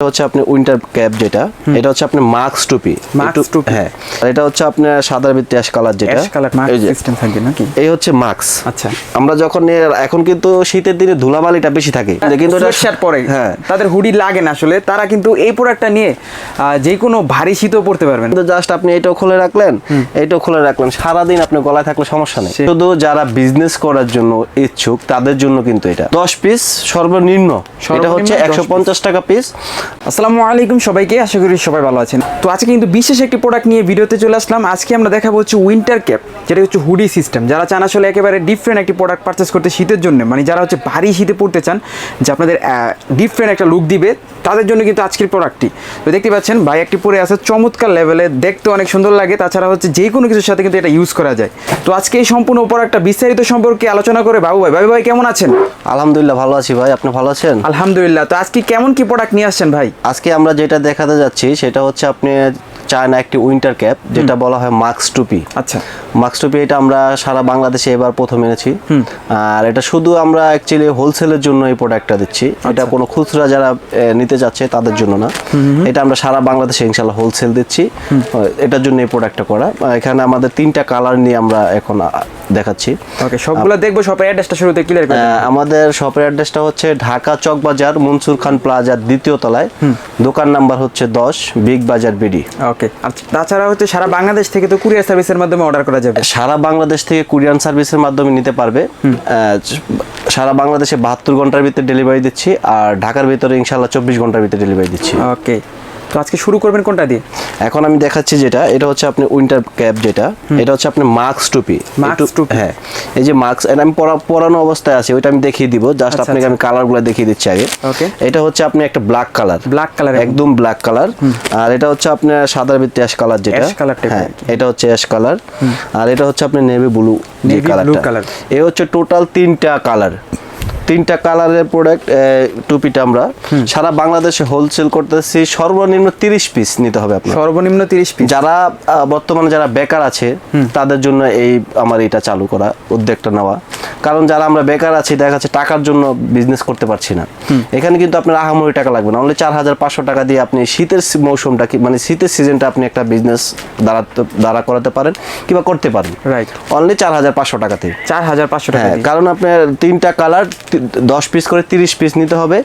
এটা হচ্ছে আপনি উইন্টার ক্যাপ যেটা এটা হচ্ছে আপনি টুপি। টুপি। হ্যাঁ এটা হচ্ছে আপনার ভিত্তি অ্যাশ কালার যেটা। এই সিস্টেম থাকবে নাকি? এই হচ্ছে আচ্ছা। আমরা যখন এখন কিন্তু শীতের দিনে ধুলাবালিটা বেশি থাকে। কিন্তু এটা পরে। হ্যাঁ। তাদের হুডি লাগে না আসলে। তারা কিন্তু এই প্রোডাক্টটা নিয়ে যে কোনো ভারী শীতও পড়তে পারবেন। কিন্তু জাস্ট আপনি এটাও খুলে রাখলেন এটাও খুলে রাখলেন। সারাদিন আপনি গলায় থাকলে সমস্যা নেই। শুধু যারা বিজনেস করার জন্য ইচ্ছুক তাদের জন্য কিন্তু এটা। দশ পিস সর্বনিম্ন। এটা হচ্ছে 10 একশো পঞ্চাশ টাকা পিস আসসালামু আলাইকুম সবাইকে আশা করি সবাই ভালো আছেন। তো আজকে কিন্তু বিশেষ একটি প্রোডাক্ট নিয়ে ভিডিওতে চলে আসলাম। আজকে আমরা দেখাবো হচ্ছে উইন্টার ক্যাপ যেটা হচ্ছে হুডি সিস্টেম যারা চান আসলে একেবারে ডিফারেন্ট একটি প্রোডাক্ট পারচেস করতে শীতের জন্য মানে যারা হচ্ছে ভারী শীতে পড়তে চান যে আপনাদের ডিফারেন্ট একটা লুক দিবে তাদের জন্য কিন্তু আজকের প্রোডাক্টটি তো দেখতে পাচ্ছেন ভাই একটি পরে আছে চমৎকার লেভেলে দেখতে অনেক সুন্দর লাগে। তাছাড়া হচ্ছে যে কোনো কিছুর সাথে কিন্তু এটা ইউজ করা যায়। তো আজকে এই সম্পূর্ণ প্রোডাক্টটা বিস্তারিত সম্পর্কে আলোচনা করে বাবু ভাই। বাবু ভাই কেমন আছেন? আলহামদুলিল্লাহ ভালো আছি ভাই। আপনি ভালো আছেন? আলহামদুলিল্লাহ। তো আজকে কেমন কি প্রোডাক্ট নিয়ে আসছেন ভাই? আজকে আমরা যেটা দেখাতে যাচ্ছি সেটা হচ্ছে আপনি চায়না একটি উইন্টার ক্যাপ যেটা বলা হয় মাস্ক টুপি। আচ্ছা। মাস্ক টুপি এটা আমরা সারা বাংলাদেশে এবার প্রথম এনেছি। আর এটা শুধু আমরা অ্যাকচুয়ালি হোলসেলের জন্য এই প্রোডাক্টটা দিচ্ছি। এটা কোনো খুচরা যারা নিতে যাচ্ছে তাদের জন্য না। এটা আমরা সারা বাংলাদেশে ইনশাল্লাহ হোলসেল দিচ্ছি। এটার জন্য এই প্রোডাক্টটা করা। এখানে আমাদের তিনটা কালার নিয়ে আমরা এখন দেখাচ্ছি। ওকে সবগুলো দেখব শপের অ্যাড্রেসটা শুরুতে ক্লিয়ার করে আমাদের শপের অ্যাড্রেসটা হচ্ছে ঢাকা চক বাজার মনসুর খান প্লাজার দ্বিতীয় তলায়। দোকান নাম্বার হচ্ছে দশ বিগ বাজার বিডি ওকে আর তাছাড়া হচ্ছে সারা বাংলাদেশ থেকে তো কুরিয়ার সার্ভিসের মাধ্যমে অর্ডার করা যাবে। সারা বাংলাদেশ থেকে কুরিয়ান সার্ভিসের মাধ্যমে নিতে পারবে। আহ, সারা বাংলাদেশে বাহাত্তর ঘণ্টার ভিতরে ডেলিভারি দিচ্ছি আর ঢাকার ভিতরে ইনশাল্লাহ চব্বিশ ঘণ্টার ভিতরে ডেলিভারি দিচ্ছি। ওকে তো আজকে শুরু করবেন কোনটা দিয়ে? এখন আমি দেখাচ্ছি যেটা এটা হচ্ছে আপনি উইন্টার ক্যাপ যেটা এটা হচ্ছে আপনি মাস্ক টুপি। একটু- টুপি। হ্যাঁ এই যে মাস্ক এটা আমি পরা পরানো অবস্থায় আছে ওইটা আমি দেখিয়ে দিব জাস্ট আচ্ছা, আপনাকে আমি কালারগুলো দেখিয়ে দিচ্ছি আগে। Okay. এটা হচ্ছে আপনি একটা ব্ল্যাক কালার ব্ল্যাক কালার একদম ব্ল্যাক কালার আর এটা হচ্ছে আপনার সাদার ভিত্তি অ্যাশ কালার যেটা। Colour type হ্যাঁ এটা হচ্ছে অ্যাশ কালার আর এটা হচ্ছে আপনি নেভি ব্লু blue কালারটা colour। এই হচ্ছে টোটাল তিনটা কালার তিনটা কালারের প্রোডাক্ট টুপিটা আমরা সারা বাংলাদেশে হোলসেল করতেছি। সর্বনিম্ন তিরিশ পিস নিতে হবে আপনার। সর্বনিম্ন তিরিশ পিস যারা বর্তমানে যারা বেকার আছে তাদের জন্য এই আমার এটা চালু করা উদ্যোগটা নেওয়া। কারণ যারা আমরা বেকার আছি দেখা যাচ্ছে টাকার জন্য বিজনেস করতে পারছি না। এখানে কিন্তু আপনার আহামরি টাকা লাগবে না। অনলি চার হাজার পাঁচশো টাকা দিয়ে আপনি শীতের মৌসুমটা কি মানে শীতের সিজনটা আপনি একটা বিজনেস দাঁড়াতে দাঁড়া করাতে পারেন কিংবা করতে পারেন। রাইট অনলি চার হাজার পাঁচশো টাকাতে চার হাজার পাঁচশো টাকা হ্যাঁ কারণ আপনার তিনটা কালার দশ পিস করে তিরিশ পিস নিতে হবে।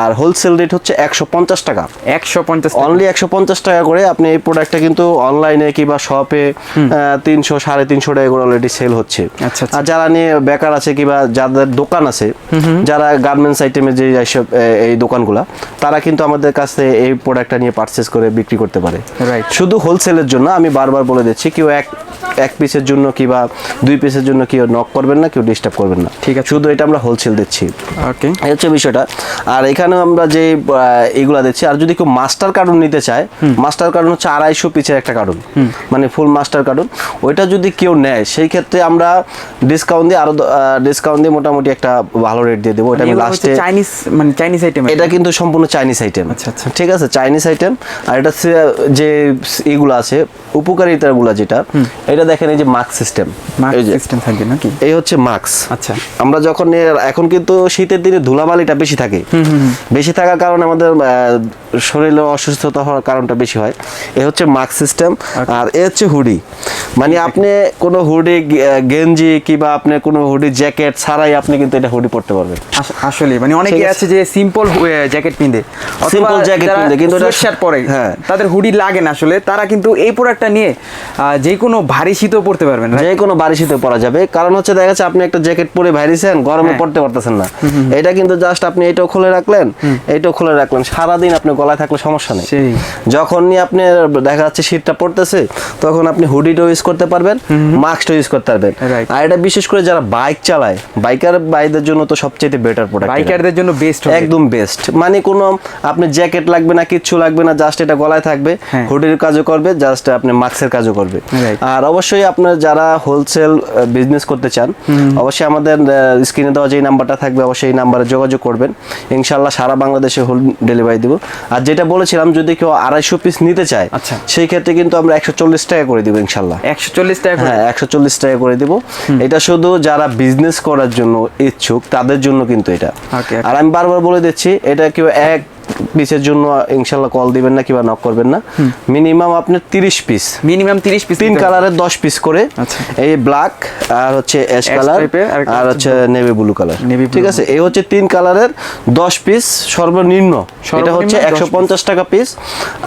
আর হোলসেল রেট হচ্ছে একশো পঞ্চাশ টাকা। একশো পঞ্চাশ। অনলি একশো পঞ্চাশ টাকা করে আপনি এই প্রোডাক্টটা কিন্তু অনলাইনে কিংবা শপে তিনশো সাড়ে তিনশো টাকা করে অলরেডি সেল হচ্ছে। আচ্ছা, আচ্ছা। আর যারা নিয়ে বেকার আছে কিংবা যাদের দোকান আছে যারা গার্মেন্টস আইটেমের যে এইসব এই দোকানগুলা তারা কিন্তু আমাদের কাছে এই প্রোডাক্টটা নিয়ে পারচেস করে বিক্রি করতে পারে। Right. শুধু হোলসেলের জন্য আমি বারবার বলে দিচ্ছি কেউ এক এক পিসের জন্য কিংবা দুই পিসের জন্য কেউ নক করবেন না কেউ ডিস্টার্ব করবেন না? ঠিক আছে। শুধু এটা আমরা হোলসেল দিচ্ছি। ওকে এই হচ্ছে বিষয়টা। আর এখানে আমরা যে এগুলা দিচ্ছি আর যদি কেউ মাস্টার কার্টুন নিতে চায় মাস্টার কার্টুন হচ্ছে আড়াইশো পিসের একটা কার্টুন মানে ফুল মাস্টার কার্টুন ওইটা যদি কেউ নেয় সেই ক্ষেত্রে আমরা ডিসকাউন্ট দিয়ে আরও ডিসকাউন্ট দিয়ে মোটামুটি একটা ভালো রেট দিয়ে দেবো। এটা আমি লাস্টে চাইনিজ মানে চাইনিজ আইটেম এটা কিন্তু সম্পূর্ণ চাইনিজ আইটেম আচ্ছা, আচ্ছা। ঠিক আছে চাইনিজ আইটেম আর এটা যে এগুলো আছে উপকারিতাগুলো যেটা এটা দেখেন এই যে মার্ক সিস্টেম। মার্ক সিস্টেম থাকবে নাকি? এই হচ্ছে মাস্ক। আচ্ছা। আমরা যখন এখন কিন্তু শীতের দিনে ধুলাবালিটা বেশি থাকে। বেশি থাকার কারণে আমাদের শরীরে অসুস্থতা হওয়ার কারণটা বেশি হয়। এ হচ্ছে মাস্ক সিস্টেম। আর এ হচ্ছে হুডি। মানে আপনি কোনো হুডি গেঞ্জি কিংবা আপনি কোনো হুডি জ্যাকেট ছাড়াই আপনি কিন্তু এটা হুডি পরতে পারবেন। আসলে মানে অনেকে আছে। যে সিম্পল জ্যাকেট পিনতে সিম্পল জ্যাকেট পিনতে, কিন্তু এটা- শার্ট পরে হ্যাঁ। তাদের হুডি লাগে না আসলে। তারা কিন্তু এই প্রোডাক্টটা নিয়ে যে কোনো ভারী শীতও পড়তে পারবেন যে কোনো বাড়ি শীতে পরা যাবে। কারণ হচ্ছে দেখা যাচ্ছে আপনি একটা জ্যাকেট পরে বাইরেছেন গরমে হ্যাঁ। পড়তে পারতেছেন না। এটা কিন্তু জাস্ট আপনি এটাও খুলে রাখলেন এটাও খুলে রাখলেন। সারাদিন আপনি গলায় থাকলে সমস্যা নেই। সেই। যখনই আপনি দেখা যাচ্ছে শীতটা পড়তেছে তখন আপনি হুডিটাও ইউজ করতে পারবেন মাস্কটাও ইউজ করতে পারবেন। আর এটা বিশেষ করে যারা বাইক চালায় বাইকার ভাইদের জন্য তো সবচেয়ে বেটার প্রোডাক্ট বাইকারদের জন্য বেস্ট একদম বেস্ট মানে কোনো আপনি জ্যাকেট লাগবে না কিচ্ছু লাগবে না জাস্ট এটা গলায় থাকবে হ্যাঁ। হুডির কাজও করবে জাস্ট আপনি মাস্কের কাজও করবে। আর অবশ্যই আপনার যারা হোলসেল বিজনেস করতে চান অবশ্যই আমাদের স্ক্রিনে দেওয়া যে নাম্বারটা থাকবে অবশ্যই এই নাম্বারে যোগাযোগ করবেন। ইনশাল্লাহ সারা বাংলাদেশে হোল ডেলিভারি দিব। আর যেটা বলেছিলাম যদি কেউ আড়াইশো পিস নিতে চায় আচ্ছা। সেই ক্ষেত্রে কিন্তু আমরা একশো চল্লিশ টাকা করে দিব ইনশাল্লাহ একশো চল্লিশ টাকা হ্যাঁ একশো চল্লিশ টাকা করে দিব। এটা শুধু যারা বিজনেস করার জন্য ইচ্ছুক তাদের জন্য কিন্তু এটা. আর আমি বারবার বলে দিচ্ছি এটা কেউ এক পিসের জন্য ইনশাল্লাহ কল দিবেন না কিংবা নক করবেন না। মিনিমাম আপনার তিরিশ পিস মিনিমাম তিরিশ পিস তিন কালারের দশ পিস করে। আচ্ছা। এই ব্ল্যাক আর হচ্ছে অ্যাশ কালার আর হচ্ছে নেভি ব্লু কালার ঠিক আছে? এই হচ্ছে তিন কালারের দশ পিস সর্বনিম্ন। এটা হচ্ছে 10 একশো পঞ্চাশ টাকা পিস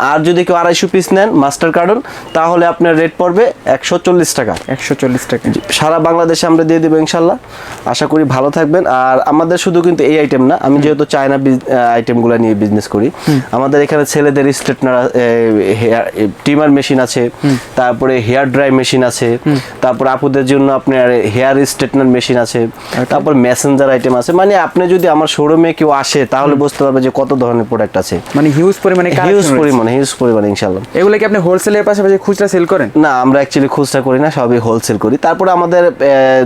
আর যদি কেউ আড়াইশো পিস নেন মাস্টার কার্টন তাহলে আপনার রেট পড়বে একশো চল্লিশ টাকা। একশো চল্লিশ টাকা। সারা বাংলাদেশে আমরা দিয়ে দেবো ইনশাল্লাহ আশা করি ভালো থাকবেন। আর আমাদের শুধু কিন্তু এই আইটেম না আমি যেহেতু চায়না আইটেমগুলো নিয়ে বিজনেস করি। আমাদের এখানে ছেলেদের স্ট্রেটনার ট্রিমার মেশিন আছে তারপরে হেয়ার ড্রাই মেশিন আছে তারপর আপুদের জন্য আপনার হেয়ার স্ট্রেটনার মেশিন আছে তারপর মেসেঞ্জার আইটেম আছে। মানে আপনি যদি আমার শোরুমে কেউ আসে তাহলে বুঝতে পারবে যে কত ধরনের প্রোডাক্ট আছে। মানে হিউজ পরিমাণে হিউজ পরিমাণে হিউজ পরিমাণে ইনশাল্লাহ এগুলো কি আপনি হোলসেলের পাশাপাশি খুচরা সেল করেন? না আমরা অ্যাকচুয়ালি খুচরা করি না সবই হোলসেল করি। তারপরে আমাদের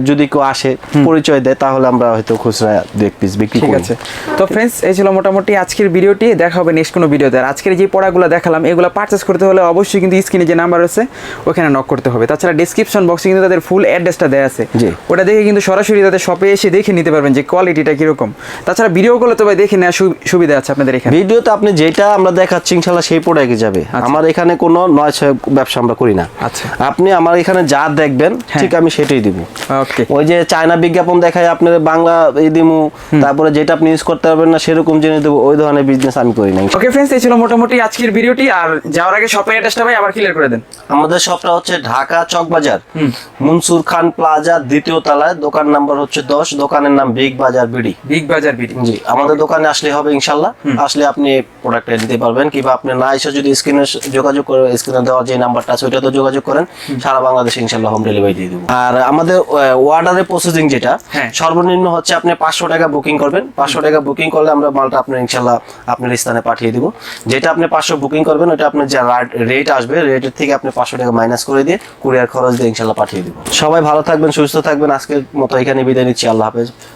যদি কেউ আসে পরিচয় দেয় তাহলে আমরা হয়তো খুচরা দু এক পিস বিক্রি ঠিক করি। আছে। তো ফ্রেন্ডস এই ছিল মোটামুটি আজকের ভিডিওটি দেখা হবে নেক্সট কোনো ভিডিওতে আর আজকের যে পড়াগুলো দেখালাম এগুলো পারচেস করতে হলে অবশ্যই কিন্তু স্ক্রিনে যে নাম্বার আছে ওখানে নক করতে হবে। তাছাড়া ডিসক্রিপশন বক্সে কিন্তু তাদের ফুল অ্যাড্রেসটা দেওয়া আছে। জি। ওটা দেখে কিন্তু সরাসরি তাদের শপে এসে দেখে নিতে পারবেন যে কোয়ালিটিটা কীরকম। তাছাড়া ভিডিওগুলো তো ভাই দেখে নেওয়ার সুবিধা আছে আপনাদের এখানে। ভিডিওতে আপনি যেটা আমরা দেখাচ্ছি ইনশাল্লাহ সেই প্রোডাক্টে যাবে। আমার এখানে কোনো নয় ছয় ব্যবসা আমরা করি না। আচ্ছা। আপনি আমার এখানে যা দেখবেন ঠিক আমি সেটাই দিব। ওকে ওই যে চায়না বিজ্ঞাপন দেখায় আপনার বাংলা এই দিমু তারপরে যেটা আপনি ইউজ করতে পারবেন না সেরকম জিনিস দেবো। ওই ধরনের বিজনেস আমি করি না ওকে ফ্রেন্ডস এই ছিল মোটামুটি আজকের ভিডিওটি। আর যাওয়ার আগে শপের অ্যাড্রেসটা ভাই আবার ক্লিয়ার করে দেন। আমাদের শপটা হচ্ছে ঢাকা চকবাজার। মনসুর খান প্লাজা দ্বিতীয় তলায়। দোকান নাম্বার হচ্ছে দশ। দোকানের নাম Big Bazaar BD Big Bazaar BD জি আমাদের দোকানে আসলে হবে ইনশাল্লাহ। আসলে আপনি প্রোডাক্টটা নিতে পারবেন। কিংবা আপনি না এসে যদি স্ক্রিনে যোগাযোগ করে স্ক্রিনে দেওয়ার যে নাম্বারটা আছে ওইটাতে যোগাযোগ করেন। সারা বাংলাদেশে ইনশাল্লাহ হোম ডেলিভারি দিয়ে দেবো। আর আমাদের অর্ডারের প্রসেসিং যেটা হ্যাঁ। সর্বনিম্ন হচ্ছে আপনি পাঁচশো টাকা বুকিং করবেন। পাঁচশো টাকা বুকিং করলে আমরা মালটা আপনার ইনশাল্লাহ আপনার স্থানে পাঠিয়ে দিব। যেটা আপনি পাঁচশো বুকিং করবেন ওটা আপনার যে রেট আসবে রেটের থেকে আপনি পাঁচশো টাকা মাইনাস করে দিয়ে কুরিয়ার খরচ দিয়ে ইনশাল্লাহ পাঠিয়ে দিব। সবাই ভালো থাকবেন, সুস্থ থাকবেন। আজকের মতো এখানে বিদায় নিচ্ছি। আল্লাহ হাফেজ।